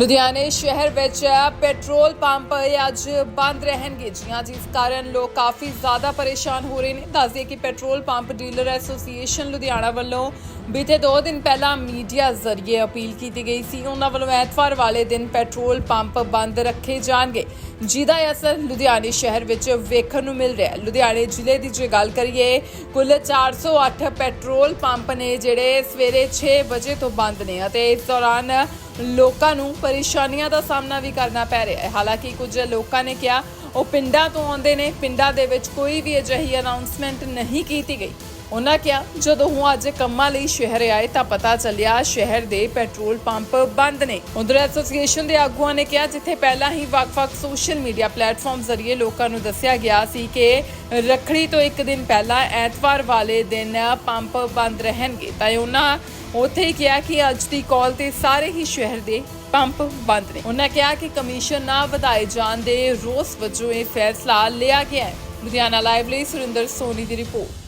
ਲੁਧਿਆਣੇ ਸ਼ਹਿਰ ਵਿੱਚ ਪੈਟਰੋਲ ਪੰਪ ਅੱਜ ਬੰਦ ਰਹਿਣਗੇ। ਜੀਆਂ ਜਿਸ ਕਾਰਨ ਲੋਕ ਕਾਫੀ ਜ਼ਿਆਦਾ ਪਰੇਸ਼ਾਨ ਹੋ ਰਹੇ ਨੇ। ਦੱਸਦੇ ਕਿ petrol pump dealer association Ludhiana ਵੱਲੋਂ ਬੀਤੇ 2 ਦਿਨ ਪਹਿਲਾਂ ਮੀਡੀਆ ਜ਼ਰੀਏ ਅਪੀਲ ਕੀਤੀ ਗਈ ਸੀ, ਉਹਨਾਂ ਵੱਲੋਂ ਐਤਵਾਰ ਵਾਲੇ ਦਿਨ ਪੈਟਰੋਲ ਪੰਪ ਬੰਦ ਰੱਖੇ ਜਾਣਗੇ, ਜਿਹਦਾ ਅਸਰ ਲੁਧਿਆਣੇ ਸ਼ਹਿਰ ਵਿੱਚ ਵੇਖਣ ਨੂੰ ਮਿਲ ਰਿਹਾ ਹੈ। ਲੁਧਿਆਣੇ ਜ਼ਿਲ੍ਹੇ ਦੀ ਜੇ ਗੱਲ ਕਰੀਏ, ਕੁੱਲ 408 ਪੈਟਰੋਲ ਪੰਪ ਨੇ ਜਿਹੜੇ ਸਵੇਰੇ 6 ਵਜੇ ਤੋਂ ਬੰਦ ਨੇ ਅਤੇ ਇਸ ਦੌਰਾਨ ਲੋਕਾਂ ਨੂੰ ਪਰੇਸ਼ਾਨੀਆਂ ਦਾ ਸਾਹਮਣਾ ਵੀ ਕਰਨਾ ਪੈ ਰਿਹਾ ਹੈ। ਹਾਲਾਂਕਿ ਕੁਝ ਲੋਕਾਂ ਨੇ ਕਿਹਾ, ਉਹ ਪਿੰਡਾਂ ਤੋਂ ਆਉਂਦੇ ਨੇ, ਪਿੰਡਾਂ ਦੇ ਵਿੱਚ ਕੋਈ ਵੀ ਅਜਿਹੀ ਅਨਾਉਂਸਮੈਂਟ ਨਹੀਂ ਕੀਤੀ ਗਈ। ਉਹਨਾਂ ਕਿਹਾ, ਜਦੋਂ ਉਹ ਅੱਜ ਕੰਮਾਂ ਲਈ ਸ਼ਹਿਰ ਆਏ ਤਾਂ ਪਤਾ ਚੱਲਿਆ ਸ਼ਹਿਰ ਦੇ ਪੈਟਰੋਲ ਪੰਪ ਬੰਦ ਨੇ। ਉਧਰ ਐਸੋਸੀਏਸ਼ਨ ਦੇ ਆਗੂਆਂ ਨੇ ਕਿਹਾ, ਜਿੱਥੇ ਪਹਿਲਾਂ ਹੀ ਵੱਖ-ਵੱਖ ਸੋਸ਼ਲ ਮੀਡੀਆ ਪਲੇਟਫਾਰਮ ਜ਼ਰੀਏ ਲੋਕਾਂ ਨੂੰ ਦੱਸਿਆ ਗਿਆ ਸੀ ਕਿ ਰੱਖੜੀ ਤੋਂ ਇੱਕ ਦਿਨ ਪਹਿਲਾਂ ਐਤਵਾਰ ਵਾਲੇ ਦਿਨ ਪੰਪ ਬੰਦ ਰਹਿਣਗੇ। ਤਾਂ ਉਹਨਾਂ ਉੱਥੇ ਹੀ ਕਿਹਾ ਕਿ ਅੱਜ ਦੀ ਕਾਲ ਤੇ ਸਾਰੇ ਹੀ ਸ਼ਹਿਰ ਦੇ ਪੰਪ ਬੰਦ ਨੇ। ਉਹਨਾਂ ਕਿਹਾ ਕਿ ਕਮਿਸ਼ਨ ਨਾ ਵਧਾਏ ਜਾਣ ਦੇ ਰੋਸ ਵਜੋਂ ਇਹ ਫੈਸਲਾ ਲਿਆ ਗਿਆ ਹੈ। ਲੁਧਿਆਣਾ ਲਾਈਵ ਲਈ ਸੁਰਿੰਦਰ ਸੋਨੀ ਦੀ ਰਿਪੋਰਟ।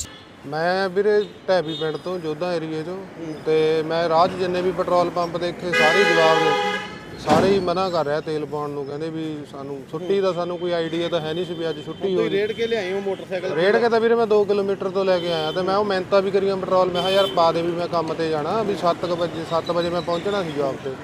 ਮੈਂ ਵੀਰੇ ਢੈਬੀ ਪਿੰਡ ਤੋਂ ਜੋਧਾ ਏਰੀਏ ਤੋਂ ਤੇ ਮੈਂ ਰਾਹ 'ਚ ਜਿੰਨੇ ਵੀ ਪੈਟਰੋਲ ਪੰਪ ਦੇਖੇ ਸਾਰੇ ਜਵਾਬ ਸਾਰੇ ਹੀ ਮਨਾ ਕਰ ਰਿਹਾ ਤੇਲ ਪਾਉਣ ਨੂੰ ਕਹਿੰਦੇ ਵੀ ਸਾਨੂੰ ਛੁੱਟੀ ਦਾ ਸਾਨੂੰ ਕੋਈ ਆਈਡੀਆ ਤਾਂ ਹੈ ਨਹੀਂ ਸੀ ਵੀ ਅੱਜ ਛੁੱਟੀ ਹੋ ਰੇਡ ਕੇ ਲਿਆਏ ਹੋ ਮੋਟਰਸਾਈਕਲ? ਰੇਡ ਕੇ ਤਾਂ ਵੀਰੇ ਮੈਂ 2 ਕਿਲੋਮੀਟਰ ਤੋਂ ਲੈ ਕੇ ਆਇਆ ਤੇ ਮੈਂ ਉਹ ਮਿਹਨਤਾਂ ਵੀ ਕਰੀਆਂ ਪੈਟਰੋਲ। ਮੈਂ ਕਿਹਾ ਯਾਰ ਪਾ ਦੇ ਵੀ ਮੈਂ ਕੰਮ ਤੇ ਜਾਣਾ ਵੀ 7 ਵਜੇ 7 ਵਜੇ ਮੈਂ ਪਹੁੰਚਣਾ ਸੀ ਜੌਬ ਤੇ।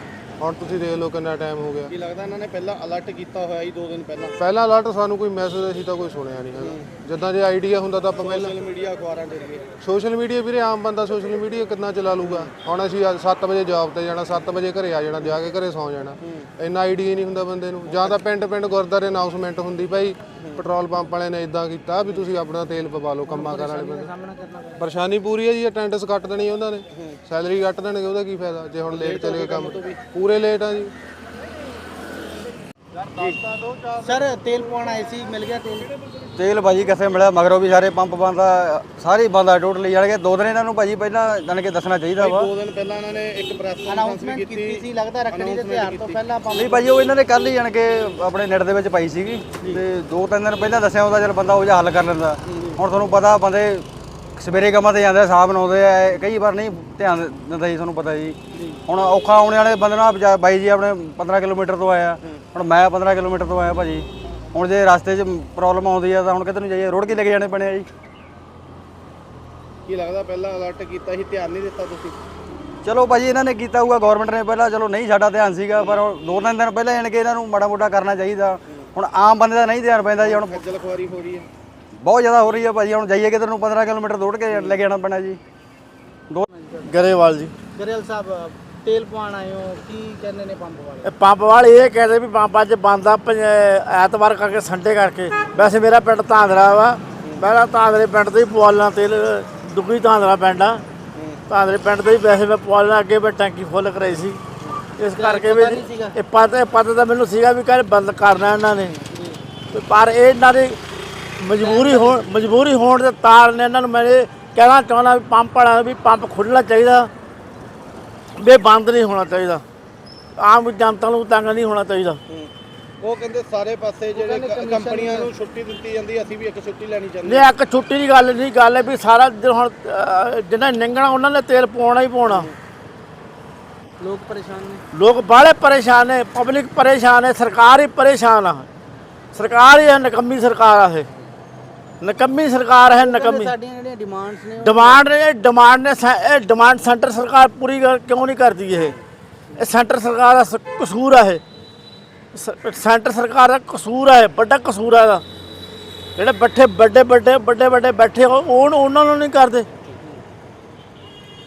ਹੁਣ ਤੁਸੀਂ ਦੇਖ ਲਓ ਕਿੰਨਾ ਟਾਈਮ ਹੋ ਗਿਆ। ਕੀ ਲੱਗਦਾ ਇਹਨਾਂ ਨੇ ਪਹਿਲਾਂ ਅਲਰਟ ਕੀਤਾ ਹੋਇਆ ਸੀ 2 ਦਿਨ ਪਹਿਲਾਂ? ਪਹਿਲਾ ਅਲਰਟ ਸਾਨੂੰ ਕੋਈ ਮੈਸੇਜ ਅਸੀਂ ਤਾਂ ਕੋਈ ਸੁਣਿਆ ਨਹੀਂ ਹੈਗਾ। ਜਿੱਦਾਂ ਜੇ ਆਈਡੀਆ ਹੁੰਦਾ ਤਾਂ ਆਪਾਂ ਪਹਿਲਾਂ ਸੋਸ਼ਲ ਮੀਡੀਆ ਅਖਬਾਰਾਂ ਦੇ ਜ਼ਰੀਏ। ਸੋਸ਼ਲ ਮੀਡੀਆ ਵੀਰੇ ਆਮ ਬੰਦਾ ਸੋਸ਼ਲ ਮੀਡੀਆ ਕਿੰਨਾ ਚਲਾ ਲੂਗਾ? ਹੁਣ ਅਸੀਂ 7 ਵਜੇ ਜੌਬ ਤੇ ਜਾਣਾ 7 ਵਜੇ ਘਰੇ ਆ ਜਾਣਾ ਜਾ ਕੇ ਘਰੇ ਸੌਂ ਜਾਣਾ। ਇੰਨਾ ਆਈਡੀਆ ਨਹੀਂ ਹੁੰਦਾ ਬੰਦੇ ਨੂੰ। ਜਾਂ ਤਾਂ ਪਿੰਡ ਪਿੰਡ ਗੁਰਦਾਰੇ ਅਨਾਉਂਸਮੈਂਟ ਹੁੰਦੀ ਭਾਈ ਪੈਟਰੋਲ ਪੰਪ ਵਾਲਿਆਂ ਨੇ ਇਦਾਂ ਕੀਤਾ ਵੀ ਤੁਸੀਂ ਆਪਣਾ ਤੇਲ ਪਵਾ ਲਓ ਕੰਮਾਂ ਕਰਨ ਵਾਲੇ ਬੰਦੇ। ਪਰੇਸ਼ਾਨੀ ਪੂਰੀ ਹੈ ਜੀ ਅਟੈਂਡੈਂਸ ਕੱਟ ਦੇਣੀ ਉਹਨਾਂ ਨੇ। ਸੈਲਰੀ ਕੱਟ ਦੇਣਗੇ, ਉਹਦਾ ਕੀ ਫਾਇਦਾ? ਜੇ ਹੁਣ ਲੇਟ ਚਲੇ ਗਏ ਕੰਮ ਪੂਰੇ ਲੇਟ ਆ ਜੀ। ਸਰ, ਤੇਲ ਪਵਾਉਣ ਆਏ ਸੀ, ਮਿਲ ਗਿਆ ਤੇਲ? ਤੇਲ ਭਾਜੀ ਕਿੱਥੇ ਮਿਲਿਆ ਮਗਰੋਂ ਵੀ ਸਾਰੇ ਪੰਪ ਬੰਦ ਆ ਸਾਰੇ ਹੀ ਬੰਦ ਆ ਟੋਟਲੀ ਜਾਣਗੇ ਦੋ ਦਿਨ ਇਹਨਾਂ ਨੂੰ ਭਾਜੀ ਪਹਿਲਾਂ ਜਾਣ ਕੇ ਦੱਸਣਾ ਚਾਹੀਦਾ ਵਾ। 2 ਦਿਨ ਪਹਿਲਾਂ ਇਹਨਾਂ ਨੇ ਇੱਕ ਪ੍ਰੈਸ ਅਨਾਉਂਸਮੈਂਟ ਕੀਤੀ ਸੀ ਲੱਗਦਾ ਰੱਖੜੀ ਦੇ ਤਿਉਹਾਰ ਤੋਂ ਪਹਿਲਾਂ ਨਹੀਂ ਭਾਜੀ ਉਹ ਇਹਨਾਂ ਨੇ ਕੱਲ ਹੀ ਜਾਣ ਕੇ ਆਪਣੇ ਨੈਟ ਦੇ ਵਿੱਚ ਪਾਈ ਸੀਗੀ ਤੇ ਦੋ ਤਿੰਨ ਦਿਨ ਪਹਿਲਾਂ ਦੱਸਿਆ ਹੁੰਦਾ ਚਲ ਬੰਦਾ ਉਹ ਜਿਹਾ ਹੱਲ ਕਰ ਲੈਂਦਾ। ਹੁਣ ਤੁਹਾਨੂੰ ਪਤਾ ਬੰਦੇ ਸਵੇਰੇ ਕੰਮਾਂ ਤੇ ਜਾਂਦੇ ਆ ਸਾਹ ਬਣਾਉਂਦੇ ਆ ਕਈ ਵਾਰ ਨਹੀਂ ਧਿਆਨ ਦਿੰਦਾ ਜੀ ਤੁਹਾਨੂੰ ਪਤਾ ਜੀ। ਹੁਣ ਔਖਾ ਆਉਣੇ ਵਾਲੇ ਬੰਦੇ ਨਾਲ ਬਾਈ ਜੀ ਆਪਣੇ 15 ਕਿਲੋਮੀਟਰ ਤੋਂ ਆਇਆ ਹੁਣ ਮੈਂ 15 ਕਿਲੋਮੀਟਰ ਤੋਂ ਆਇਆ ਭਾਜੀ। ਹੁਣ ਜੇ ਰਸਤੇ 'ਚ ਪ੍ਰੋਬਲਮ ਆਉਂਦੀ ਆ ਤਾਂ ਹੁਣ ਕਿੱਧਰ ਨੂੰ ਜਾਈਏ? ਰੋਡ ਕੀ ਲੈ ਕੇ ਜਾਣੇ ਪੈਣੇ ਆ ਜੀ? ਕੀ ਲੱਗਦਾ ਪਹਿਲਾਂ ਅਲਰਟ ਕੀਤਾ ਸੀ ਧਿਆਨ ਨਹੀਂ ਦਿੱਤਾ ਤੁਸੀਂ? ਚਲੋ ਭਾਜੀ ਇਹਨਾਂ ਨੇ ਕੀਤਾ ਹੋਊਗਾ ਗਵਰਨਮੈਂਟ ਨੇ ਪਹਿਲਾਂ ਚਲੋ ਨਹੀਂ ਸਾਡਾ ਧਿਆਨ ਸੀਗਾ ਪਰ ਹੁਣ ਦੋ ਤਿੰਨ ਦਿਨ ਪਹਿਲਾਂ ਜਾਣ ਕੇ ਇਹਨਾਂ ਨੂੰ ਮਾੜਾ ਮੋਟਾ ਕਰਨਾ ਚਾਹੀਦਾ। ਹੁਣ ਆਮ ਬੰਦੇ ਦਾ ਨਹੀਂ ਧਿਆਨ ਪੈਂਦਾ ਜੀ ਹੁਣ ਖੱਜਲ ਖੁਆਰੀ ਹੋ ਰਹੀ ਹੈ। ਬਹੁਤ ਜ਼ਿਆਦਾ ਹੋ ਰਹੀ ਹੈ ਭਾਜੀ ਹੁਣ ਜਾਈਏ ਕਿਧਰ ਨੂੰ? 15 ਕਿਲੋਮੀਟਰ ਦੌੜ ਕੇ ਲੈ ਕੇ ਜਾਣਾ ਪੈਣਾ ਜੀ। ਦੋ ਗਰੇਵਾਲ ਜੀ। ਗਰੇਲ ਸਾਹਿਬ ਤੇਲ ਪਵਾਉਣ ਆਏ ਹੋ? ਕੀ ਕਹਿੰਦੇ ਨੇ ਪੰਪ ਵਾਲੇ? ਇਹ ਪੰਪ ਵਾਲੇ ਇਹ ਕਹਿੰਦੇ ਵੀ ਪੰਪ ਅੱਜ ਬੰਦ ਆ ਪੰਜ- ਐਤਵਾਰ ਕਰਕੇ ਸੰਡੇ ਕਰਕੇ। ਵੈਸੇ ਮੇਰਾ ਪਿੰਡ ਧਾਂਦਰਾ ਵਾ। ਪਹਿਲਾਂ ਧਾਂਦਰੇ ਪਿੰਡ ਤੋਂ ਹੀ ਪਵਾਲਣਾ ਤੇਲ ਦੁੱਗੀ ਧਾਂਦਰਾ ਪਿੰਡ ਆ। ਧਾਂਦਰੇ ਪਿੰਡ ਤੋਂ ਹੀ ਵੈਸੇ ਮੈਂ ਪਵਾਲਣਾ ਅੱਗੇ ਮੈਂ ਟੈਂਕੀ ਫੁੱਲ ਕਰਾਈ ਸੀ। ਇਸ ਕਰਕੇ ਵੀ ਇਹ ਪਤਾ ਪਤਾ ਤਾਂ ਮੈਨੂੰ ਸੀਗਾ ਵੀ ਕਹਿੰਦੇ ਬੰਦ ਕਰਨਾ ਇਹਨਾਂ ਨੇ। ਤੇ ਪਰ ਇਹ ਇਹਨਾਂ ਦੀ ਮਜਬੂਰੀ ਹੋਣ ਮਜਬੂਰੀ ਹੋਣ ਦੇ ਤਾਰ ਨੇ ਇਹਨਾਂ ਨੂੰ ਮੈਂ ਇਹ ਕਹਿਣਾ ਚਾਹੁੰਦਾ ਵੀ ਪੰਪ ਵਾਲਿਆਂ ਨੂੰ ਵੀ ਪੰਪ ਖੁੱਲ੍ਹਣਾ ਚਾਹੀਦਾ। ਵੀ ਬੰਦ ਨਹੀਂ ਹੋਣਾ ਚਾਹੀਦਾ। ਆਮ ਜਨਤਾ ਨੂੰ ਤੰਗ ਨਹੀਂ ਹੋਣਾ ਚਾਹੀਦਾ। ਉਹ ਕਹਿੰਦੇ ਸਾਰੇ ਪਾਸੇ ਜਿਹੜੇ ਕੰਪਨੀਆਂ ਨੂੰ ਛੁੱਟੀ ਦਿੱਤੀ ਜਾਂਦੀ ਅਸੀਂ ਵੀ ਇੱਕ ਛੁੱਟੀ ਲੈਣੀ ਚਾਹੁੰਦੇ ਨਹੀਂ ਇੱਕ ਛੁੱਟੀ ਦੀ ਗੱਲ ਨਹੀਂ ਗੱਲ ਹੈ ਵੀ ਸਾਰਾ ਦਿਨ ਹੁਣ ਜਿਹਨਾਂ ਨਿੰਗਣਾ ਉਹਨਾਂ ਨੇ ਤੇਲ ਪਾਉਣਾ ਹੀ ਪਾਉਣਾ। ਲੋਕ ਪਰੇਸ਼ਾਨ ਨੇ। ਲੋਕ ਬਾਹਲੇ ਪਰੇਸ਼ਾਨ ਨੇ ਪਬਲਿਕ ਪਰੇਸ਼ਾਨ ਹੈ ਸਰਕਾਰ ਹੀ ਪਰੇਸ਼ਾਨ ਆ। ਸਰਕਾਰ ਹੀ ਹੈ ਨਕੰਮੀ ਸਰਕਾਰ ਆ ਇਹ। ਨਕੰਮੀ ਸਰਕਾਰ ਹੈ ਨਕੰਮੀ। ਸਾਡੀਆਂ ਜਿਹੜੀਆਂ ਡਿਮਾਂਡਸ ਨੇ ਡਿਮਾਂਡ ਨੇ ਡਿਮਾਂਡ ਨੇ ਇਹ ਡਿਮਾਂਡ ਸੈਂਟਰ ਸਰਕਾਰ ਪੂਰੀ ਕਰ- ਕਿਉਂ ਨਹੀਂ ਕਰਦੀ ਇਹ? ਇਹ ਸੈਂਟਰ ਸਰਕਾਰ ਦਾ ਕਸੂਰ ਆ ਇਹ। ਸੈਂਟਰ ਸਰਕਾਰ ਦਾ ਕਸੂਰ ਹੈ ਵੱਡਾ ਕਸੂਰ ਹੈ ਇਹਦਾ। ਜਿਹੜੇ ਬੱਠੇ ਵੱਡੇ ਵੱਡੇ ਵੱਡੇ ਵੱਡੇ ਬੈਠੇ ਹੋ ਉਹ ਉਹਨਾਂ ਨੂੰ ਨਹੀਂ ਕਰਦੇ।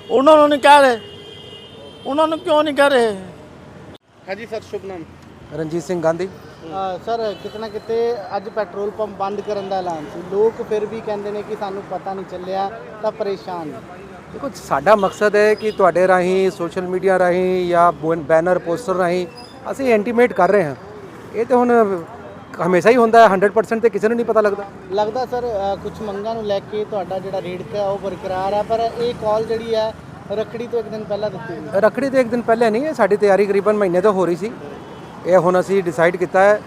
ਉਹਨਾਂ ਨੂੰ ਨਹੀਂ ਕਹਿ ਰਹੇ। ਉਹਨਾਂ ਨੂੰ ਕਿਉਂ ਨਹੀਂ ਕਹਿ ਰਹੇ ਹਾਂਜੀ ਸਰ ਸ਼ੁਭ ਨਾਮ। ਰਣਜੀਤ ਸਿੰਘ ਗਾਂਧੀ। ਸਰ ਕਿਤਨਾ ਕਿਤੇ ਅੱਜ ਪੈਟਰੋਲ ਪੰਪ ਬੰਦ ਕਰਨ ਦਾ ਐਲਾਨ ਸੀ। ਲੋਕ ਫਿਰ ਵੀ ਕਹਿੰਦੇ ਨੇ ਕਿ ਸਾਨੂੰ ਪਤਾ ਨਹੀਂ ਚੱਲਿਆ ਤਾਂ ਪਰੇਸ਼ਾਨ ਨੇ। ਦੇਖੋ ਸਾਡਾ ਮਕਸਦ ਹੈ ਕਿ ਤੁਹਾਡੇ ਰਾਹੀਂ ਸੋਸ਼ਲ ਮੀਡੀਆ ਰਾਹੀਂ ਜਾਂ ਬੋਨ- ਬੈਨਰ ਪੋਸਟਰ ਰਾਹੀਂ ਅਸੀਂ ਇੰਟੀਮੇਟ ਕਰ ਰਹੇ ਹਾਂ। ਇਹ ਤੇ ਹੁਣ ਹਮੇਸ਼ਾ ਹੀ ਹੁੰਦਾ ਹੈ 100% ਤੇ ਕਿਸੇ ਨੂੰ ਨਹੀਂ ਪਤਾ ਲੱਗਦਾ। ਲੱਗਦਾ ਸਰ ਕੁਝ ਮੰਗਾਂ ਨੂੰ ਲੈ ਕੇ ਤੁਹਾਡਾ ਜਿਹੜਾ ਰੇਟ ਹੈ ਉਹ ਬਰਕਰਾਰ ਹੈ ਪਰ ਇਹ ਕਾਲ ਜਿਹੜੀ ਹੈ ਰੱਖੜੀ ਤੋਂ ਇੱਕ ਦਿਨ ਪਹਿਲਾਂ ਦਿੱਤੀ ਗਈ ਰੱਖੜੀ ਤੇ ਇੱਕ ਦਿਨ ਪਹਿਲੇ ਨਹੀਂ ਹੈ ਸਾਡੀ ਤਿਆਰੀ ਕਰੀਬਨ ਮਹੀਨੇ ਤੋਂ ਹੋ ਰਹੀ ਸੀ। ਇਹ ਹੁਣ ਅਸੀਂ ਡਿਸਾਈਡ ਕੀਤਾ ਹੈ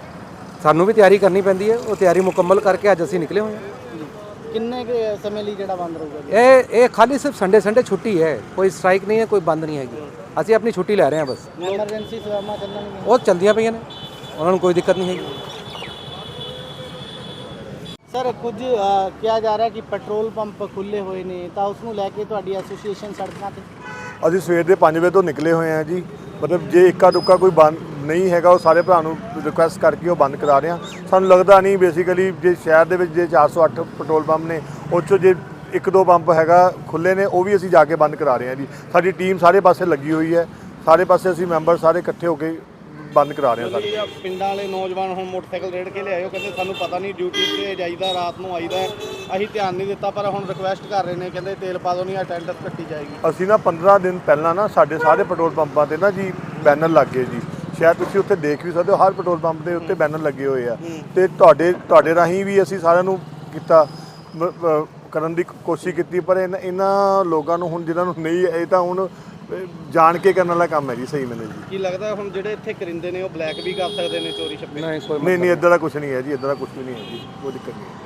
ਸਾਨੂੰ ਵੀ ਤਿਆਰੀ ਕਰਨੀ ਪੈਂਦੀ ਹੈ ਉਹ ਤਿਆਰੀ ਮੁਕੰਮਲ ਕਰਕੇ ਅੱਜ ਅਸੀਂ ਨਿਕਲੇ ਹੋਏ ਹਾਂ। ਕਿੰਨੇ ਕੁ ਸਮੇਂ ਲਈ ਜਿਹੜਾ ਬੰਦ ਰਹੂਗਾ ਇਹ ਇਹ ਖਾਲੀ ਸਿਰਫ ਸੰਡੇ ਸੰਡੇ ਛੁੱਟੀ ਹੈ ਕੋਈ ਸਟ੍ਰਾਈਕ ਨਹੀਂ ਹੈ ਕੋਈ ਬੰਦ ਨਹੀਂ ਹੈਗੀ। ਅਸੀਂ ਆਪਣੀ ਛੁੱਟੀ ਲੈ ਰਹੇ ਹਾਂ ਬਸ। ਐਮਰਜੈਂਸੀ ਸੇਵਾਵਾਂ ਚੱਲਣਗੀਆਂ। ਉਹ ਚਲਦੀਆਂ ਪਈਆਂ ਨੇ ਉਹਨਾਂ ਨੂੰ ਕੋਈ ਦਿੱਕਤ ਨਹੀਂ ਹੈਗੀ। ਸਰ ਕੁਝ ਅ, ਕਿਹਾ ਜਾ ਰਿਹਾ ਕਿ ਪੈਟਰੋਲ ਪੰਪ ਖੁੱਲੇ ਹੋਏ ਨੇ ਤਾਂ ਉਸ ਨੂੰ ਲੈ ਕੇ ਤੁਹਾਡੀ ਐਸੋਸੀਏਸ਼ਨ ਸੜਕਾਂ ਤੇ? ਅਸੀਂ ਸਵੇਰ ਦੇ 5 ਵਜੇ ਤੋਂ ਨਿਕਲੇ ਹੋਏ ਹਾਂ ਜੀ। ਮਤਲਬ ਜੇ ਇੱਕਾ ਦੁੱਕਾ ਕੋਈ ਬੰਦ ਨਹੀਂ ਹੈਗਾ ਉਹ ਸਾਰੇ ਭਰਾ ਨੂੰ ਰਿਕੁਐਸਟ ਕਰਕੇ ਉਹ ਬੰਦ ਕਰਾ ਰਹੇ ਹਾਂ ਸਾਨੂੰ ਲੱਗਦਾ ਨਹੀਂ ਬੇਸਿਕਲੀ ਜੇ ਸ਼ਹਿਰ ਦੇ ਵਿੱਚ ਜੇ 408 ਪੈਟਰੋਲ ਪੰਪ ਨੇ ਉਹ 'ਚੋਂ ਜੇ ਇੱਕ ਦੋ ਪੰਪ ਹੈਗਾ ਖੁੱਲੇ ਨੇ ਉਹ ਵੀ ਅਸੀਂ ਜਾ ਕੇ ਬੰਦ ਕਰਾ ਰਹੇ ਹਾਂ ਜੀ। ਸਾਡੀ ਟੀਮ ਸਾਰੇ ਪਾਸੇ ਲੱਗੀ ਹੋਈ ਹੈ। ਸਾਰੇ ਪਾਸੇ ਅਸੀਂ ਮੈਂਬਰ ਸਾਰੇ ਇਕੱਠੇ ਹੋ ਕੇ ਬੰਦ ਕਰਾ ਰਹੇ ਹਾਂ ਜਿਹੜੇ ਪਿੰਡਾਂ ਵਾਲੇ ਨੌਜਵਾਨ ਹੁਣ ਮੋਟਰਸਾਈਕਲ ਰੇੜ ਕੇ ਉਹ ਕਹਿੰਦੇ ਸਾਨੂੰ ਪਤਾ ਨਹੀਂ ਡਿਊਟੀ ਤੇ ਜਾਈਦਾ ਰਾਤ ਨੂੰ ਆਈਦਾ ਅਸੀਂ ਧਿਆਨ ਨਹੀਂ ਦਿੱਤਾ ਪਰ ਹੁਣ ਰਿਕੁਐਸਟ ਕਰ ਰਹੇ ਨੇ ਕਹਿੰਦੇ ਤੇਲ ਪਾ ਦੋ ਨਹੀਂ ਅਟੈਂਡੈਂਸ ਕੱਟੀ ਜਾਏਗੀ। ਅਸੀਂ ਨਾ 15 ਦਿਨ ਪਹਿਲਾਂ ਨਾ ਸਾਡੇ ਸਾਰੇ ਪੈਟਰੋਲ ਪੰਪਾਂ ਤੇ ਨਾ ਜੀ ਬੈਨਰ ਲੱਗੇ ਜੀ। ਸ਼ਾਇਦ ਤੁਸੀਂ ਉੱਥੇ ਦੇਖ ਵੀ ਸਕਦੇ ਹੋ ਹਰ ਪੈਟਰੋਲ ਪੰਪ ਦੇ ਉੱਤੇ ਬੈਨਰ ਲੱਗੇ ਹੋਏ ਆ। ਤੇ ਤੁਹਾਡੇ ਤੁਹਾਡੇ ਰਾਹੀਂ ਵੀ ਅਸੀਂ ਸਾਰਿਆਂ ਨੂੰ ਕੀਤਾ ਕਰਨ ਦੀ ਕੋਸ਼ਿਸ਼ ਕੀਤੀ ਪਰ ਇਹਨਾਂ- ਇਹਨਾਂ ਲੋਕਾਂ ਨੂੰ ਹੁਣ ਜਿਨ੍ਹਾਂ ਨੂੰ ਨਹੀਂ ਇਹ ਤਾਂ ਹੁਣ ਜਾਣ ਕੇ ਕਰਨ ਵਾਲਾ ਕੰਮ ਹੈ ਜੀ ਸਹੀ ਮੈਨੂੰ ਜੀ। ਕੀ ਲੱਗਦਾ ਹੁਣ ਜਿਹੜੇ ਇੱਥੇ ਕਰਿੰਦੇ ਨੇ ਉਹ ਬਲੈਕ ਵੀ ਕਰ ਸਕਦੇ ਨੇ ਚੋਰੀ ਛੱਪੇ? ਨਹੀਂ ਨਹੀਂ ਨਹੀਂ ਇਦਾਂ ਦਾ ਕੁਝ ਨਹੀਂ ਹੈ ਜੀ ਇਦਾਂ ਦਾ ਕੁਝ ਵੀ ਨਹੀਂ ਹੈ ਜੀ ਕੋਈ ਦਿੱਕਤ ਨਹੀਂ